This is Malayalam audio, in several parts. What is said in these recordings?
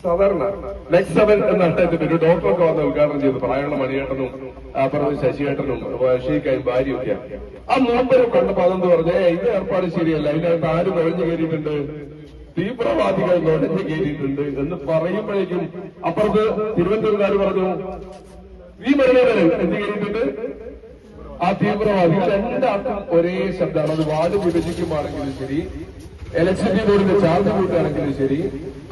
സാധാരണ നെക്സ്റ്റ് സെവൻ എന്നാണ് എന്റെ പേര് ഡോക്ടറൊക്കെ വന്ന് ഉദ്ഘാടനം ചെയ്തു പ്രായമുള്ള മണിയേട്ടനും അപ്പുറത്ത് ശശിയേട്ടനും ഷീക്കായും ഭാര്യയൊക്കെ ആ മൂപ്പരും കണ്ടപ്പോ അതെന്ന് പറഞ്ഞേ ഇത് ഏർപ്പാട് ശരിയല്ല ഇതിനകത്ത് ആര് നുഴഞ്ഞു കയറിയിട്ടുണ്ട് തീവ്രവാദികൾ നുഴഞ്ഞു കയറിയിട്ടുണ്ട് എന്ന് പറയുമ്പോഴേക്കും അപ്പുറത്ത് തിരുവനന്തപുരക്കാർ പറഞ്ഞു ഈ മരണവരെ എന്ത് കയറിയിട്ടുണ്ട് ആ തീവ്രവാദി രണ്ടാൾക്കും ഒരേ ശബ്ദമാണ് അത് വാട് വിഭജിക്കുമ്പോഴാണെങ്കിലും ശരി ഇലക്ട്രിസിറ്റി ബോർഡിന്റെ ചാർജ് കൂട്ടുകയാണെങ്കിലും ശരി.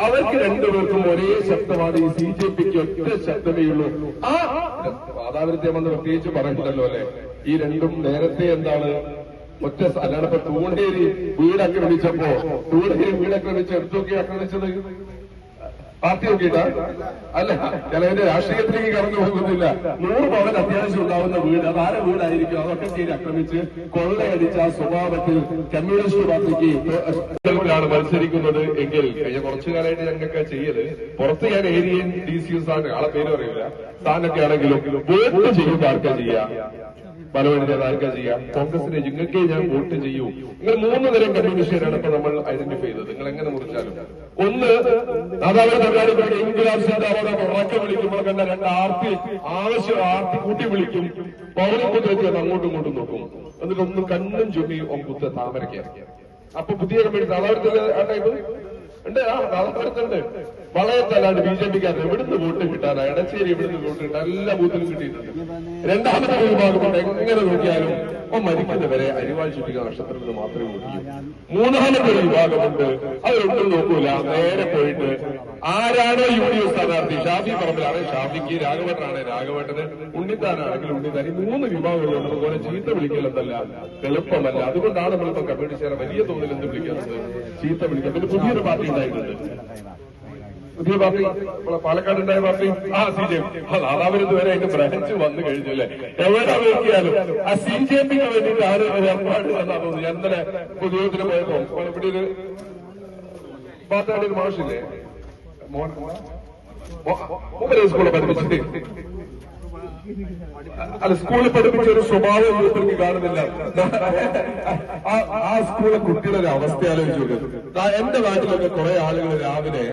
അവർക്ക് രണ്ടുപേർക്കും ഒരേ ശബ്ദമാണ് ഈ സി ജെ പിക്ക് ഒറ്റ ശബ്ദമേ ഉള്ളൂ. ആ വാതാവൃത്യമെന്ന് പ്രത്യേകിച്ച് പറഞ്ഞിട്ടല്ലോ അല്ലെ? ഈ രണ്ടും നേരത്തെ എന്താണ്? ഒറ്റ അല്ലാണ്ട് ഇപ്പൊ തൂണ്ടേരി വീട് ആക്രമിച്ചപ്പോ തൂണ്ടേരി വീട് ആക്രമിച്ച് എടുത്തൊക്കെ ആക്രമിച്ചത് പാർട്ടി നോക്കിയിട്ട? അല്ല ചിലതിന്റെ രാഷ്ട്രീയത്തിലേക്ക് കടന്നു പോകുന്നില്ല. നൂറ് പവൻ അത്യാവശ്യം ഉണ്ടാവുന്ന വീട് അത് ആരെ വീടായിരിക്കും? അതൊക്കെ ചെയ്ത് ആക്രമിച്ച് കൊള്ളയടിച്ച സ്വഭാവത്തിൽ കമ്മ്യൂണിസ്റ്റ് പാർട്ടിക്ക് ാണ് മത്സരിക്കുന്നത് എങ്കിൽ കഴിഞ്ഞ കുറച്ചു കാലമായിട്ട് ഞങ്ങൾക്ക് ചെയ്യൽ. പുറത്ത് ഞാൻ ഏരിയൻ ഡി സി സ്ഥാനം ആളെ പേര് പറയില്ല സ്ഥാനൊക്കെ ആണെങ്കിലും വോട്ട് ചെയ്യുമ്പോൾ ആർക്കാ ചെയ്യാ? പലവരുടെ ആർക്കാ ചെയ്യാം? കോൺഗ്രസിനെ ഞാൻ വോട്ട് ചെയ്യൂ. നിങ്ങൾ മൂന്ന് തരം കമ്മ്യൂണിസ്റ്റുകാരാണ് ഇപ്പൊ നമ്മൾ ഐഡന്റിഫൈ ചെയ്തത്. നിങ്ങൾ എങ്ങനെ അതായത് തൊഴിലാളികളുടെ ഇൻകുലാബ് സിന്ദാബാദ് ഉറക്കെ വിളിക്കുമ്പോൾ കണ്ട രണ്ട് ആർത്തി ആവശ്യം ആർത്തി കൂട്ടി വിളിക്കും. പൗരക്കുത്ത് വെച്ച് അങ്ങോട്ടും ഇങ്ങോട്ടും നോക്കും. എന്നിട്ട് ഒന്ന് കണ്ണും ചുമ്മി ഒമ്പുത്ത താമരയ്ക്ക് അപ്പൊ പുതിയ ആ ടൈപ്പ് ഉണ്ട്. ആ വളയത്തല്ലാണ്ട് ബി ജെ പിക്കാരൻ എവിടുന്ന് വോട്ട് കിട്ടാനാ? എടച്ചേരി എവിടുന്ന് വോട്ട് കിട്ടാൻ എല്ലാ ബൂത്തിലും കിട്ടിയിട്ടുണ്ട്. രണ്ടാമത്തെ വിഭാഗം എങ്ങനെ നോക്കിയാലും ഓ മരിക്കുന്നവരെ അരിവാൾ ചുറ്റിക നക്ഷത്രത്തിൽ മാത്രമേ വോട്ട് ചെയ്യൂ. മൂന്നാമത്തെ ഒരു വിഭാഗമുണ്ട്. അവരൊട്ടും നോക്കൂല. നേരെ പോയിട്ട് ആരാണോ യു ഡി എഫ് സ്ഥാനാർത്ഥി? ഷാഫി പറമ്പിലാണ്. ഷാഫിക്ക് രാഘവേട്ടനാണ്. രാഘവേട്ടന് ഉണ്ണിത്താനാണെങ്കിൽ ഉണ്ണിത്താൻ. ഈ മൂന്ന് വിഭാഗങ്ങളുണ്ട് അതുപോലെ ചീത്ത വിളിക്കലെന്നല്ല എളുപ്പമല്ല. അതുകൊണ്ടാണ് നമ്മളിപ്പോ കമ്മ്യൂണിസ്റ്റുകാരെ വലിയ തോതിൽ എന്ത് വിളിക്കുന്നത് ചീത്ത വിളിക്കുക പിന്നെ പുതിയൊരു പാർട്ടി ഉണ്ടായിട്ടുണ്ട്. പുതിയ പാർട്ടി? നമ്മളെ പാലക്കാട് ഉണ്ടായ പാർട്ടി? ആ സി ജെ പി നാദാപുരത്ത് വരെ അതിന്റെ ബ്രാഞ്ച് വന്നു കഴിഞ്ഞു അല്ലെ? എവിടെ നോക്കിയാലും ആ സി ജെ പിക്ക് വേണ്ടിയിട്ട് ആര് ഏർപ്പാട് എന്നാ തോന്നുന്നു. ഞാൻ ഇന്നലെ പോയപ്പോ ഇവിടെ ഒരു പാത്താടി ഒരു മാഷില്ലേ? മൂപ്പരെ സ്കൂളിൽ പഠിപ്പിച്ചത് അല്ല സ്കൂളിൽ പഠിപ്പിച്ച ഒരു സ്വഭാവം മൂപ്പർക്ക് കാണുന്നില്ല. ആ- സ്കൂളിലെ കുട്ടികളുടെ അവസ്ഥ ആലോചിച്ചു എന്റെ നാട്ടിലൊക്കെ കുറെ ആളുകൾ രാവിലെ